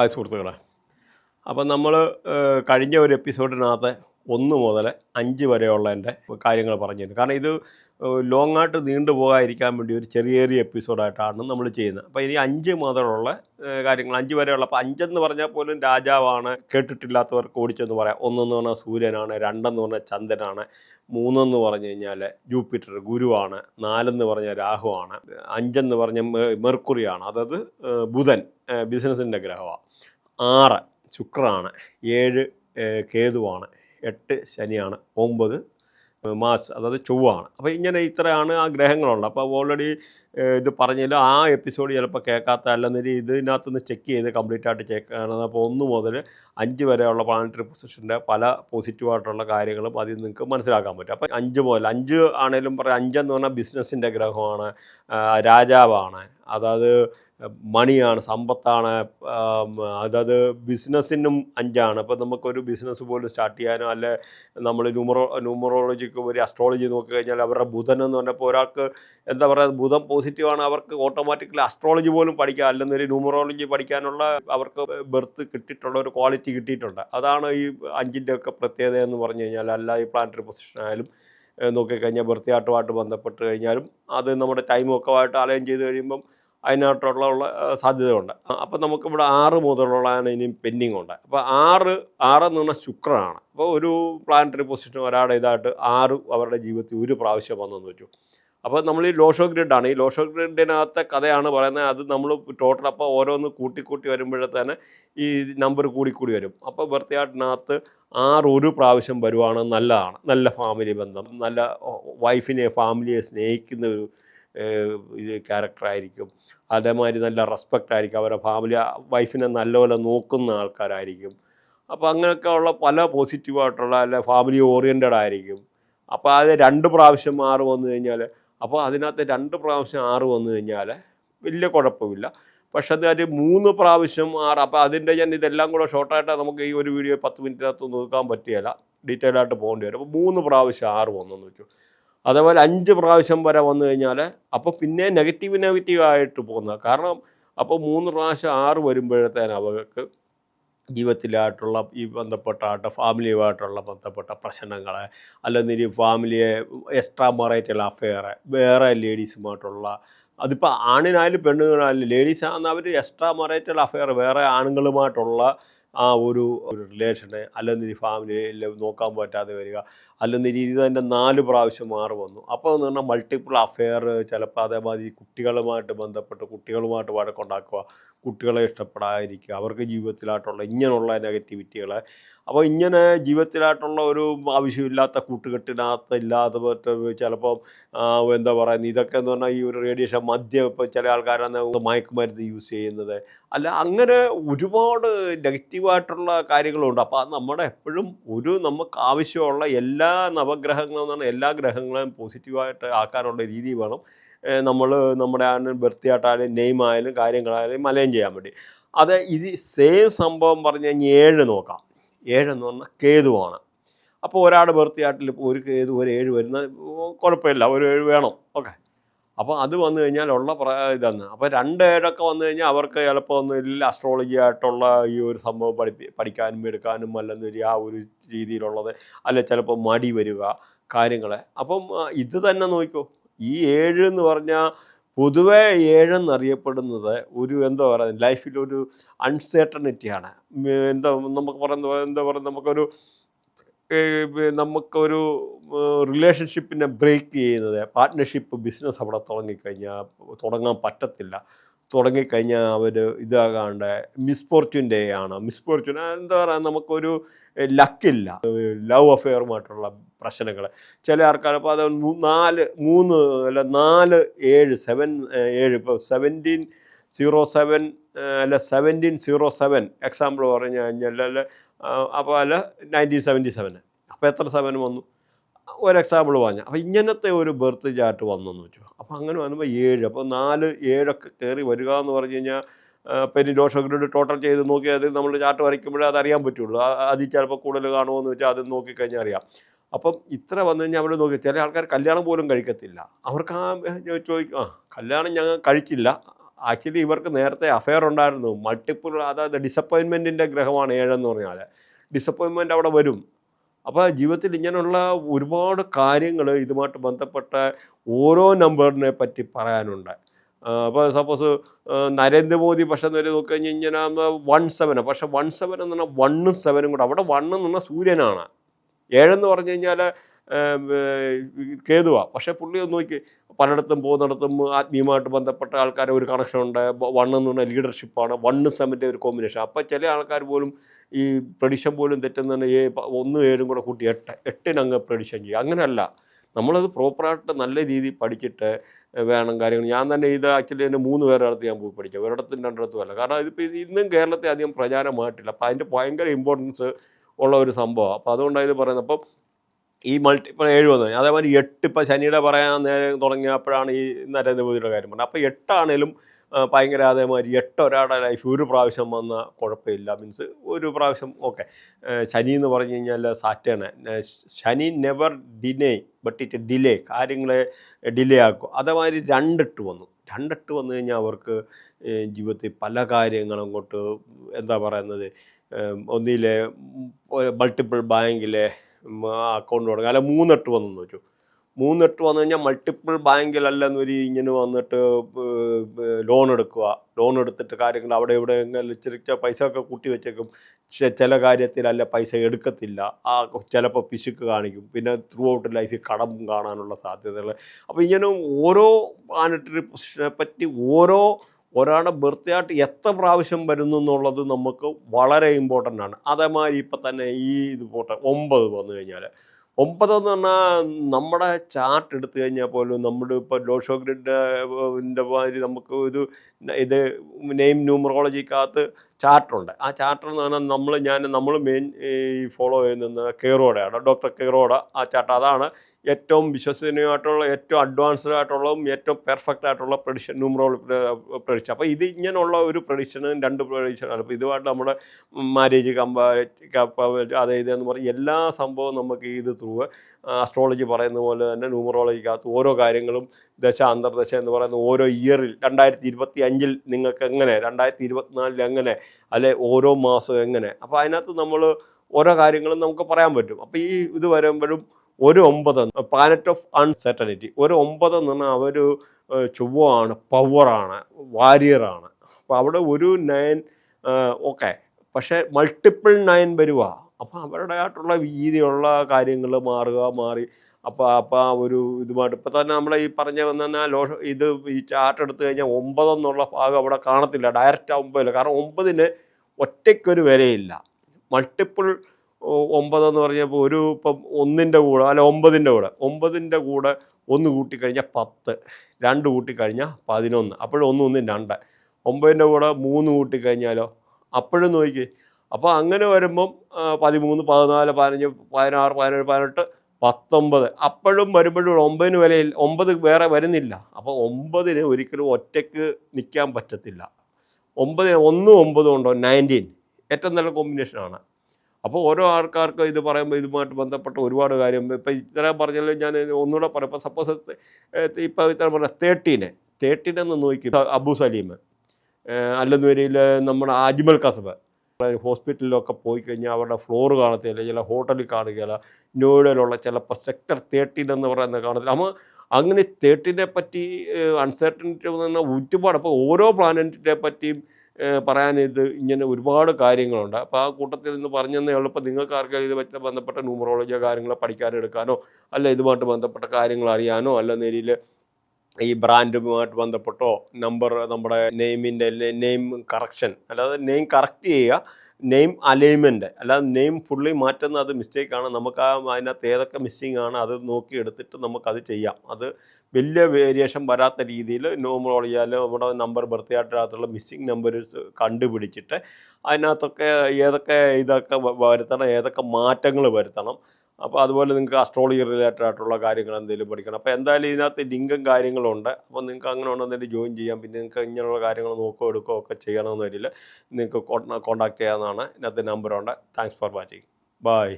Hi സുഹൃത്തുക്കളെ. അപ്പം നമ്മൾ കഴിഞ്ഞ ഒരു എപ്പിസോഡിനകത്ത് ഒന്ന് മുതൽ അഞ്ച് വരെയുള്ള എന്റെ കാര്യങ്ങൾ പറഞ്ഞിരുന്നു. കാരണം ഇത് ലോങ് ആയിട്ട് നീണ്ടു പോകാതിരിക്കാൻ വേണ്ടി ഒരു ചെറിയ ചെറിയ എപ്പിസോഡായിട്ടാണ് നമ്മൾ ചെയ്യുന്നത്. അപ്പോൾ ഇനി അഞ്ച് മുതലുള്ള കാര്യങ്ങൾ അഞ്ച് വരെയുള്ള അപ്പോൾ അഞ്ചെന്ന് പറഞ്ഞാൽ പോലും രാജാവാണ് കേട്ടിട്ടില്ലാത്തവർക്ക് ഓടിച്ചെന്ന് പറയാം. ഒന്നെന്ന് പറഞ്ഞാൽ സൂര്യനാണ് രണ്ടെന്ന് പറഞ്ഞാൽ ചന്ദ്രനാണ് മൂന്നെന്ന് പറഞ്ഞു കഴിഞ്ഞാൽ ജൂപ്പിറ്റർ ഗുരുവാണ് നാലെന്ന് പറഞ്ഞാൽ രാഹുവാണ് അഞ്ചെന്ന് പറഞ്ഞാൽ മെർക്കുറിയാണ്. അതായത് ബുധൻ ബിസിനസ്സിന്റെ ഗ്രഹമാണ്. ആറ് ശുക്രാണ് ഏഴ് കേതുവാണ് എട്ട് ശനിയാണ് ഒമ്പത് മാസ് അതായത് ചൊവ്വാണ്. അപ്പോൾ ഇങ്ങനെ ഇത്രയാണ് ആ ഗ്രഹങ്ങളുള്ളത് അപ്പോൾ ഓൾറെഡി ഇത് പറഞ്ഞതിൽ ആ എപ്പിസോഡ് ചിലപ്പോൾ കേൾക്കാത്ത അല്ലെന്നൊരു ഇതിനകത്തുനിന്ന് ചെക്ക് ചെയ്ത് കംപ്ലീറ്റ് ആയിട്ട് ചെക്ക് ചെയ്യണം. അപ്പോൾ ഒന്ന് മുതൽ അഞ്ച് വരെയുള്ള പ്ലാനറ്ററി പൊസിഷന്റെ പല പോസിറ്റീവായിട്ടുള്ള കാര്യങ്ങളും അതിൽ നിങ്ങൾക്ക് മനസ്സിലാക്കാൻ പറ്റും. അപ്പോൾ അഞ്ച് മുതൽ അഞ്ച് ആണെങ്കിലും പറയാം അഞ്ചെന്ന് പറഞ്ഞാൽ ബിസിനസ്സിന്റെ ഗ്രഹമാണ് രാജാവാണ് അതായത് മണിയാണ് സമ്പത്താണ് അതായത് ബിസിനസ്സിനും അഞ്ചാണ്. അപ്പോൾ നമുക്കൊരു ബിസിനസ് പോലും സ്റ്റാർട്ട് ചെയ്യാനോ അല്ലെ നമ്മൾ ന്യൂമറോ ന്യൂമറോളജിക്ക് ഒരു അസ്ട്രോളജി നോക്കി കഴിഞ്ഞാൽ അവരുടെ ബുധൻ എന്ന് പറഞ്ഞപ്പോൾ ഒരാൾക്ക് എന്താ പറയുക ബുധൻ പോസിറ്റീവാണ് അവർക്ക് ഓട്ടോമാറ്റിക്കലി അസ്ട്രോളജി പോലും പഠിക്കാം. അല്ലെന്നൊരു ന്യൂമറോളജി പഠിക്കാനുള്ള അവർക്ക് ബെർത്ത് കിട്ടിയിട്ടുള്ള ഒരു ക്വാളിറ്റി കിട്ടിയിട്ടുണ്ട്. അതാണ് ഈ അഞ്ചിന്റെ ഒക്കെ പ്രത്യേകത എന്ന് പറഞ്ഞു കഴിഞ്ഞാൽ അല്ല ഈ പ്ലാനറ്ററി പൊസിഷൻ ആയാലും നോക്കിക്കഴിഞ്ഞാൽ വൃത്തിയാട്ടുമായിട്ട് ബന്ധപ്പെട്ട് കഴിഞ്ഞാലും അത് നമ്മുടെ ടൈമൊക്കെ ആയിട്ട് അലൈൻ ചെയ്ത് കഴിയുമ്പം ഏഹ് സാധ്യതയുണ്ട്. അപ്പം നമുക്കിവിടെ ആറ് മുതലുള്ളതാണ് ഇനിയും പെൻഡിങ് ഉണ്ട്. അപ്പോൾ ആറ് ആറ് എന്ന് പറഞ്ഞാൽ ശുക്രനാണ്. അപ്പോൾ ഒരു പ്ലാനറ്ററി പൊസിഷൻ ഒരാളുടെ ഇതായിട്ട് ആറ് അവരുടെ ജീവിതത്തിൽ ഒരു പ്രാവശ്യം വന്നെന്ന് വെച്ചു. അപ്പോൾ നമ്മൾ ഈ ലോഷോ ഗ്രിഡാണ്. ഈ ലോഷോ ഗ്രിഡിനകത്തെ കഥയാണ് പറയുന്നത്. അത് നമ്മൾ ടോട്ടൽ അപ്പോൾ ഓരോന്ന് കൂട്ടി കൂട്ടി വരുമ്പോഴത്തേന് ഈ നമ്പർ കൂടി കൂടി വരും. അപ്പോൾ ബർത്തിയാട്ടിനകത്ത് ആറ് ഒരു പ്രാവശ്യം വരുവാണ് നല്ലതാണ്. നല്ല ഫാമിലി ബന്ധം. നല്ല വൈഫിനെ ഫാമിലിയെ സ്നേഹിക്കുന്ന ഒരു ഇത് ക്യാരക്ടറായിരിക്കും അതേമാതിരി നല്ല റെസ്പെക്റ്റ് ആയിരിക്കും. അവരുടെ ഫാമിലി വൈഫിനെ നല്ലപോലെ നോക്കുന്ന ആൾക്കാരായിരിക്കും. അപ്പോൾ അങ്ങനെയൊക്കെ ഉള്ള പല പോസിറ്റീവായിട്ടുള്ള അല്ല ഫാമിലി ഓറിയന്റഡ് ആയിരിക്കും. അപ്പോൾ അത് രണ്ട് പ്രാവശ്യം ആറ് വന്നു കഴിഞ്ഞാൽ അപ്പോൾ അതിനകത്ത് രണ്ട് പ്രാവശ്യം ആറ് വന്നു കഴിഞ്ഞാൽ വലിയ കുഴപ്പമില്ല. പക്ഷെ അത് അതിൽ മൂന്ന് പ്രാവശ്യം ആറ് അപ്പോൾ അതിന്റെ ഞാൻ ഇതെല്ലാം കൂടെ ഷോർട്ടായിട്ട് നമുക്ക് ഈ ഒരു വീഡിയോ പത്ത് മിനിറ്റിനകത്ത് നോക്കാൻ പറ്റിയല്ല. ഡീറ്റെയിൽ ആയിട്ട് പോകേണ്ടി വരും. അപ്പോൾ മൂന്ന് പ്രാവശ്യം ആറ് വന്നെന്ന് വെച്ചു. അതേപോലെ അഞ്ച് പ്രാവശ്യം വരെ വന്നു കഴിഞ്ഞാൽ അപ്പോൾ പിന്നെ നെഗറ്റീവ് നെഗറ്റീവ് ആയിട്ട് പോകുന്നത്. കാരണം അപ്പോൾ മൂന്ന് പ്രാവശ്യം ആറ് വരുമ്പോഴത്തേന് അവർക്ക് ജീവിതത്തിലായിട്ടുള്ള ഈ ബന്ധപ്പെട്ട ആയിട്ട് ഫാമിലിയുമായിട്ടുള്ള ബന്ധപ്പെട്ട പ്രശ്നങ്ങൾ അല്ലെങ്കിൽ ഫാമിലിയെ എക്സ്ട്രാ മറൈറ്റൽ അഫെയർ വേറെ ലേഡീസുമായിട്ടുള്ള അതിപ്പോൾ ആണിനായാലും പെണ്ണുങ്ങളായാലും ലേഡീസ് ആണെന്ന് അവർ എക്സ്ട്രാ മറൈറ്റൽ അഫെയർ വേറെ ആണുങ്ങളുമായിട്ടുള്ള ആ ഒരു റിലേഷനെ അല്ലെങ്കിൽ ഫാമിലിയിൽ നോക്കാൻ പറ്റാതെ വരിക. അല്ലെങ്കിൽ രീതി തന്നെ നാല് പ്രാവശ്യം മാറി വന്നു. അപ്പോൾ എന്ന് പറഞ്ഞാൽ മൾട്ടിപ്പിൾ അഫെയർ ചിലപ്പോൾ അതേമാതിരി കുട്ടികളുമായിട്ട് ബന്ധപ്പെട്ട് കുട്ടികളുമായിട്ട് വഴക്കുണ്ടാക്കുക കുട്ടികളെ ഇഷ്ടപ്പെടാതിരിക്കുക അവർക്ക് ജീവിതത്തിലായിട്ടുള്ള ഇങ്ങനെയുള്ള നെഗറ്റിവിറ്റികളെ അപ്പോൾ ഇങ്ങനെ ജീവിതത്തിലായിട്ടുള്ള ഒരു ആവശ്യമില്ലാത്ത കൂട്ടുകെട്ടിനകത്ത് ഇല്ലാതെ ചിലപ്പം എന്താ പറയുന്നത് ഇതൊക്കെ എന്ന് പറഞ്ഞാൽ ഈ ഒരു റേഡിയേഷൻ മദ്യം ഇപ്പോൾ ചില ആൾക്കാരാണ് മയക്കുമരുന്ന് യൂസ് ചെയ്യുന്നത്. അല്ല അങ്ങനെ ഒരുപാട് നെഗറ്റീവായിട്ടുള്ള കാര്യങ്ങളുണ്ട്. അപ്പോൾ അത് നമ്മുടെ എപ്പോഴും ഒരു നമുക്ക് ആവശ്യമുള്ള എല്ലാ നവഗ്രഹങ്ങളും എന്ന് പറഞ്ഞാൽ എല്ലാ ഗ്രഹങ്ങളെയും പോസിറ്റീവായിട്ട് ആക്കാനുള്ള രീതി വേണം. നമ്മൾ നമ്മുടെ ബർത്ത് വൃത്തിയായിട്ടായാലും നെയ്മായാലും കാര്യങ്ങളായാലും മലയം ചെയ്യാൻ വേണ്ടി. അത് ഇത് സെയിം സംഭവം പറഞ്ഞു കഴിഞ്ഞാൽ ഏഴ് നോക്കാം. ഏഴെന്ന് പറഞ്ഞാൽ കേതുവാണ്. അപ്പോൾ ഒരാളുടെ ബർത്തിയാട്ടിൽ ഇപ്പോൾ ഒരു കേതു ഒരു ഏഴ് വരുന്ന കുഴപ്പമില്ല. ഒരു ഏഴ് വേണം. ഓക്കെ. അപ്പോൾ അത് വന്നു കഴിഞ്ഞാൽ ഉള്ള ഇതാണ്. അപ്പോൾ രണ്ട് ഏഴൊക്കെ വന്നു കഴിഞ്ഞാൽ അവർക്ക് ചിലപ്പോൾ ഒന്നും ഇല്ല അസ്ട്രോളജി ആയിട്ടുള്ള ഈ ഒരു സംഭവം പഠിപ്പി പഠിക്കാനും എടുക്കാനും അല്ലെന്നൊരു ആ ഒരു രീതിയിലുള്ളത്. അല്ലെ ചിലപ്പോൾ മടി വരിക കാര്യങ്ങൾ അപ്പം ഇത് തന്നെ നോക്കിക്കോ. ഈ ഏഴ് എന്ന് പറഞ്ഞാൽ പൊതുവേ ഏഴെന്നറിയപ്പെടുന്നത് ഒരു എന്താ പറയുക ലൈഫിലൊരു അൺസേർട്ടണിറ്റിയാണ് എന്താ നമുക്ക് പറയുന്ന എന്താ പറയുക നമുക്കൊരു നമുക്കൊരു റിലേഷൻഷിപ്പിനെ ബ്രേക്ക് ചെയ്യുന്നത് പാർട്ട്ണർഷിപ്പ് ബിസിനസ് അവിടെ തുടങ്ങിക്കഴിഞ്ഞാൽ തുടങ്ങാൻ പറ്റത്തില്ല. തുടങ്ങിക്കഴിഞ്ഞാൽ അവർ ഇതാകാണ്ട് മിസ്ഫോർച്യൂൻ ഡേ ആണ്. മിസ്ഫോർച്യൂൺ എന്താ പറയുക നമുക്കൊരു ലക്കില്ല ലവ് അഫെയറുമായിട്ടുള്ള പ്രശ്നങ്ങൾ ചില ആൾക്കാർ അപ്പോൾ അത് നാല് മൂന്ന് അല്ല നാല് ഏഴ് സെവൻ ഏഴ് ഇപ്പോൾ സെവന്റീൻ സീറോ സെവൻ അല്ല സെവന്റീൻ സീറോ സെവൻ എക്സാമ്പിൾ പറഞ്ഞു കഴിഞ്ഞാൽ അല്ല അപ്പോൾ അല്ല നയന്റീൻ സെവന്റി സെവന് അപ്പോൾ എത്ര സെവൻ വന്നു? ഒരു എക്സാമ്പിൾ പറഞ്ഞു. അപ്പോൾ ഇങ്ങനത്തെ ഒരു ബർത്ത് ചാർട്ട് വന്നെന്ന് വെച്ചു. അപ്പോൾ അങ്ങനെ വന്നപ്പോൾ ഏഴ് അപ്പോൾ നാല് ഏഴൊക്കെ കയറി വരിക എന്ന് പറഞ്ഞു കഴിഞ്ഞാൽ പെരി ദോഷങ്ങളുടെ ടോട്ടൽ ചെയ്ത് നോക്കി അതിൽ നമ്മൾ ചാർട്ട് വരയ്ക്കുമ്പോഴേ അതറിയാൻ പറ്റുള്ളൂ. അതിൽ ചിലപ്പോൾ കൂടുതൽ കാണുമോ വെച്ചാൽ അത് നോക്കിക്കഴിഞ്ഞാൽ അറിയാം. അപ്പം ഇത്ര വന്നു കഴിഞ്ഞാൽ അവിടെ നോക്കി ചില ആൾക്കാർ കല്യാണം പോലും കഴിക്കത്തില്ല. അവർക്ക് ആ ചോദിക്കും ആ കല്യാണം ഞങ്ങൾ കഴിച്ചില്ല. ആക്ച്വലി ഇവർക്ക് നേരത്തെ അഫെയർ ഉണ്ടായിരുന്നു. മൾട്ടിപ്പിൾ അതായത് ഡിസപ്പോയിൻമെന്റിന്റെ ഗ്രഹമാണ് ഏഴെന്ന് പറഞ്ഞാൽ. ഡിസപ്പോയിൻമെന്റ് അവിടെ വരും. അപ്പോൾ ജീവിതത്തിൽ ഇങ്ങനെയുള്ള ഒരുപാട് കാര്യങ്ങൾ ഇതുമായിട്ട് ബന്ധപ്പെട്ട ഓരോ നമ്പറിനെ പറ്റി പറയാനുണ്ട്. അപ്പോൾ സപ്പോസ് നരേന്ദ്രമോദി പക്ഷെ നേരെ നോക്കി കഴിഞ്ഞ് കഴിഞ്ഞാൽ വൺ സെവന് പക്ഷെ വൺ സെവൻ എന്ന് പറഞ്ഞാൽ വണ്ണും സെവനും കൂടെ. അവിടെ വണ്ണെന്ന് പറഞ്ഞാൽ സൂര്യനാണ്. ഏഴെന്ന് പറഞ്ഞു കഴിഞ്ഞാൽ കേതുവാ. പക്ഷേ പുള്ളി ഒന്ന് നോക്കി. പലയിടത്തും പോകുന്നിടത്തും ആത്മീയമായിട്ട് ബന്ധപ്പെട്ട ആൾക്കാരെ ഒരു കണക്ഷൻ ഉണ്ട് വണ്ണ് എന്ന് പറഞ്ഞാൽ ലീഡർഷിപ്പാണ് വണ്ണ് സെമിന്റെ ഒരു കോമ്പിനേഷൻ അപ്പോൾ ചില ആൾക്കാർ പോലും ഈ പ്രഡിഷൻ പോലും തെറ്റുന്ന ഏ ഒന്നും ഏഴും കൂടെ കൂട്ടി എട്ട് എട്ടിനങ്ങ് പ്രഡിഷൻ ചെയ്യുക അങ്ങനെയല്ല. നമ്മളത് പ്രോപ്പറായിട്ട് നല്ല രീതിയിൽ പഠിച്ചിട്ട് വേണം കാര്യങ്ങൾ. ഞാൻ തന്നെ ഇത് ആക്ച്വലി എന്റെ മൂന്ന് പേരടുത്ത് ഞാൻ പോയി പഠിച്ചത് ഒരിടത്തും രണ്ടിടത്തും അല്ല. കാരണം ഇതിപ്പോൾ ഇത് ഇന്നും കേരളത്തിൽ അധികം പ്രചാരമായിട്ടില്ല. അപ്പോൾ അതിന്റെ ഭയങ്കര ഇമ്പോർട്ടൻസ് ഉള്ള ഒരു സംഭവമാണ് അപ്പോൾ അതുകൊണ്ടാണ് ഇത് പറയുന്നത്. അപ്പം ഈ മൾട്ടിപ്പിൾ ഏഴ് വന്നു. അതേപോലെ എട്ട് ഇപ്പം ശനിയുടെ പറയാൻ നേരം തുടങ്ങിയപ്പോഴാണ് ഈ നരേന്ദ്രമോദിയുടെ കാര്യം പറഞ്ഞത്. അപ്പോൾ എട്ടാണേലും ഭയങ്കര അതേമാതിരി എട്ട് ഒരാളുടെ ലൈഫ് ഒരു പ്രാവശ്യം വന്ന കുഴപ്പമില്ല. മീൻസ് ഒരു പ്രാവശ്യം ഓക്കെ ശനി എന്ന് പറഞ്ഞു കഴിഞ്ഞാൽ Saturn. Shani never deny but it delay കാര്യങ്ങളെ ഡിലേ ആക്കും. അതേമാതിരി രണ്ടിട്ട് വന്നു. രണ്ടിട്ട് വന്നു കഴിഞ്ഞാൽ അവർക്ക് ജീവിതത്തിൽ പല കാര്യങ്ങളും അങ്ങോട്ട് എന്താ പറയുന്നത്? ഒന്നിലെ മൾട്ടിപ്പിൾ ബാങ്കിലെ അക്കൗണ്ട് തുടങ്ങുക അല്ല മൂന്നെട്ട് വന്നെന്ന് വെച്ചു. മൂന്നെട്ട് വന്നു കഴിഞ്ഞാൽ മൾട്ടിപ്പിൾ ബാങ്കിലല്ലെന്ന് ഒരു ഇങ്ങനെ വന്നിട്ട് ലോൺ എടുക്കുക. ലോൺ എടുത്തിട്ട് കാര്യങ്ങൾ അവിടെ ഇവിടെ എങ്ങനെ ഇച്ചിരി പൈസ ഒക്കെ കൂട്ടി വെച്ചേക്കും. ചില കാര്യത്തിലല്ല പൈസ എടുക്കത്തില്ല. ആ ചിലപ്പോൾ പിശുക്ക് കാണിക്കും. പിന്നെ ത്രൂ ഔട്ട് ലൈഫിൽ കടം കാണാനുള്ള സാധ്യതകൾ അപ്പോൾ ഇങ്ങനെ ഓരോ മാനിറ്ററി പൊസിഷനെ പറ്റി ഓരോ ഒരാളുടെ ബർത്ത്ഡേയായിട്ട് എത്ര പ്രാവശ്യം വരുന്നു എന്നുള്ളത് നമുക്ക് വളരെ ഇമ്പോർട്ടന്റ് ആണ്. അതേമാതിരി ഇപ്പം തന്നെ ഈ ഇത് പോട്ടെ ഒമ്പത് വന്നു കഴിഞ്ഞാൽ ഒമ്പതെന്ന് പറഞ്ഞാൽ നമ്മുടെ ചാർട്ട് എടുത്തു കഴിഞ്ഞാൽ പോലും നമ്മുടെ ഇപ്പോൾ ലോഷോ ഗ്രിഡിന്റെ മാതിരി നമുക്ക് ഒരു ഇത് നെയിം ന്യൂമറോളജിക്കകത്ത് ചാർട്ടുണ്ട് ആ ചാർട്ടർ എന്ന് പറഞ്ഞാൽ നമ്മൾ ഞാൻ നമ്മൾ മെയിൻ ഈ ഫോളോ ചെയ്യുന്ന കെയറോടെയാണ് ഡോക്ടർ കെയറോടെ ആ ചാർട്ട് അതാണ് ഏറ്റവും വിശ്വസനീയമായിട്ടുള്ള ഏറ്റവും അഡ്വാൻസ്ഡ് ആയിട്ടുള്ളതും ഏറ്റവും പെർഫെക്റ്റ് ആയിട്ടുള്ള പ്രഡിഷൻ ന്യൂമറോൾ പ്രഡിഷൻ അപ്പോൾ ഇത് ഇങ്ങനെയുള്ള ഒരു പ്രഡിക്ഷനും രണ്ട് പ്രഡിക്ഷനും അപ്പോൾ ഇതുമായിട്ട് നമ്മുടെ മാരേജ് കമ്പാരിറ്റി അത് ഇതെന്ന് പറഞ്ഞ് എല്ലാ സംഭവവും നമുക്ക് ഇത് ത്രൂ അസ്ട്രോളജി പറയുന്ന പോലെ തന്നെ ന്യൂമറോളജിക്കകത്ത് ഓരോ കാര്യങ്ങളും ദശ അന്തർദശ എന്ന് പറയുന്ന ഓരോ ഇയറിൽ രണ്ടായിരത്തി ഇരുപത്തി അഞ്ചിൽ നിങ്ങൾക്ക് എങ്ങനെ രണ്ടായിരത്തി ഇരുപത്തിനാലിൽ എങ്ങനെ അല്ലെ ഓരോ മാസം എങ്ങനെ? അപ്പോൾ അതിനകത്ത് നമ്മൾ ഓരോ കാര്യങ്ങളും നമുക്ക് പറയാൻ പറ്റും. അപ്പോൾ ഈ ഇത് വരുമ്പോഴും ഒരു ഒമ്പത് പ്ലാനറ്റ് ഓഫ് അൺസെർട്ടനിറ്റി ഒരു ഒമ്പത് എന്ന് പറഞ്ഞാൽ അവർ ചൊവ്വമാണ് പവറാണ് വാരിയറാണ്. അപ്പോൾ അവിടെ ഒരു നയൻ ഓക്കെ പക്ഷേ മൾട്ടിപ്പിൾ നയൻ വരുക അപ്പോൾ അവരുടെ ആയിട്ടുള്ള വീതിയുള്ള കാര്യങ്ങൾ മാറുക മാറി. അപ്പോൾ അപ്പോൾ ആ ഒരു ഇതുമായിട്ട്. ഇപ്പം തന്നെ നമ്മളെ ഈ പറഞ്ഞ വന്ന ലോ ഇത് ഈ ചാർട്ട് എടുത്തു കഴിഞ്ഞാൽ ഒമ്പതെന്നുള്ള ഭാഗം അവിടെ കാണത്തില്ല. ഡയറക്റ്റ് ഒമ്പതില്ല കാരണം ഒമ്പതിന് ഒറ്റയ്ക്കൊരു വിലയില്ല. മൾട്ടിപ്പിൾ ഒമ്പതെന്ന് പറഞ്ഞപ്പോൾ ഒരു ഇപ്പം ഒന്നിന്റെ കൂടെ അല്ല ഒമ്പതിന്റെ കൂടെ ഒമ്പതിന്റെ കൂടെ ഒന്ന് കൂട്ടിക്കഴിഞ്ഞാൽ പത്ത് രണ്ട് കൂട്ടിക്കഴിഞ്ഞാൽ പതിനൊന്ന് അപ്പോഴും ഒന്ന് ഒന്നും രണ്ട്. ഒമ്പതിന്റെ കൂടെ മൂന്ന് കൂട്ടിക്കഴിഞ്ഞാലോ? അപ്പോഴും നോക്കി അപ്പോൾ അങ്ങനെ വരുമ്പം പതിമൂന്ന് പതിനാല് പതിനഞ്ച് പതിനാറ് പതിനേഴ് പതിനെട്ട് പത്തൊമ്പത്. അപ്പോഴും വരുമ്പോഴും ഒമ്പതിന് വിലയിൽ ഒമ്പത് വേറെ വരുന്നില്ല. അപ്പോൾ ഒമ്പതിന് ഒരിക്കലും ഒറ്റയ്ക്ക് നിൽക്കാൻ പറ്റത്തില്ല. ഒമ്പതിന് ഒന്നും ഒമ്പതും ഉണ്ടോ? നയന്റീൻ. ഏറ്റവും നല്ല കോമ്പിനേഷനാണ് അപ്പോൾ ഓരോ ആൾക്കാർക്ക് ഇത് പറയുമ്പോൾ ഇതുമായിട്ട് ബന്ധപ്പെട്ട ഒരുപാട് കാര്യം. ഇപ്പം ഇത്ര പറഞ്ഞാലും ഞാൻ ഒന്നുകൂടെ പറയാം. ഇപ്പോൾ സപ്പോസ് ഇപ്പോൾ ഇത്ര പറഞ്ഞ തേർട്ടീന് തേർട്ടീനെന്ന് നോക്കി അബു സലീം അല്ലെന്നുവരിയിൽ നമ്മുടെ അജ്മൽ കസബ് ഹോസ്പിറ്റലിലൊക്കെ പോയി കഴിഞ്ഞാൽ അവരുടെ ഫ്ലോർ കാണത്തില്ല ചില ഹോട്ടലിൽ കാണുകയില്ല നോയിഡയിലുള്ള ചിലപ്പോൾ സെക്ടർ തേർട്ടീൻ എന്ന് പറയുന്നത് കാണത്തില്ല. അപ്പോൾ അങ്ങനെ തേർട്ടീനെ പറ്റി അൺസർട്ടനിറ്റി എന്ന് പറഞ്ഞാൽ ഒരുപാട്. അപ്പോൾ ഓരോ പ്ലാനറ്റിനെ പറ്റിയും പറയാൻ ഇത് ഇങ്ങനെ ഒരുപാട് കാര്യങ്ങളുണ്ട്. അപ്പോൾ ആ കൂട്ടത്തിൽ നിന്ന് പറഞ്ഞെന്നേ ഉള്ളൂ. ഇപ്പോൾ നിങ്ങൾക്ക് ആർക്കെങ്കിലും ഇതുമായിട്ട് ബന്ധപ്പെട്ട ന്യൂമറോളജിയോ കാര്യങ്ങളോ പഠിക്കാനെടുക്കാനോ അല്ല ഇതുമായിട്ട് ബന്ധപ്പെട്ട കാര്യങ്ങൾ അറിയാനോ അല്ല നേരിൽ ഈ ബ്രാൻഡുമായിട്ട് ബന്ധപ്പെട്ടോ നമ്പർ നമ്മുടെ നെയിമിന്റെ നെയിം കറക്ഷൻ അല്ലാതെ നെയിം കറക്റ്റ് ചെയ്യുക നെയിം അലൈൻമെന്റ് അല്ലാതെ നെയിം ഫുള്ളി മാറ്റുന്ന അത് മിസ്റ്റേക്കാണ് നമുക്ക് ആ അതിനകത്ത് ഏതൊക്കെ മിസ്സിങ് ആണ് അത് നോക്കി എടുത്തിട്ട് നമുക്കത് ചെയ്യാം. അത് വലിയ വേരിയേഷൻ വരാത്ത രീതിയിൽ അല്ലെങ്കിൽ നമ്മുടെ നമ്പർ ബർത്ത്ഡേറ്റിനകത്തുള്ള മിസ്സിങ് നമ്പേഴ്സ് കണ്ടുപിടിച്ചിട്ട് അതിനകത്തൊക്കെ ഏതൊക്കെ ഇതൊക്കെ വരുത്തണം ഏതൊക്കെ മാറ്റങ്ങൾ വരുത്തണം. അപ്പോൾ അതുപോലെ നിങ്ങൾക്ക് അസ്ട്രോളജി റിലേറ്റഡ് ആയിട്ടുള്ള കാര്യങ്ങൾ എന്തെങ്കിലും പഠിക്കണം. അപ്പോൾ എന്തായാലും ഇതിനകത്ത് ലിങ്കും കാര്യങ്ങളുണ്ട്. അപ്പോൾ നിങ്ങൾക്ക് അങ്ങനെ ഉണ്ടെന്നിട്ട് ജോയിൻ ചെയ്യാം. പിന്നെ നിങ്ങൾക്ക് ഇങ്ങനെയുള്ള കാര്യങ്ങൾ നോക്കുകയോ എടുക്കുകയോ ഒക്കെ ചെയ്യണമെന്ന് വരില്ല. നിങ്ങൾക്ക് കോൺടാക്ട് ചെയ്യാവുന്നതാണ്. ഇതിനകത്ത് നമ്പറുണ്ട് താങ്ക്സ് ഫോർ വാച്ചിങ് ബൈ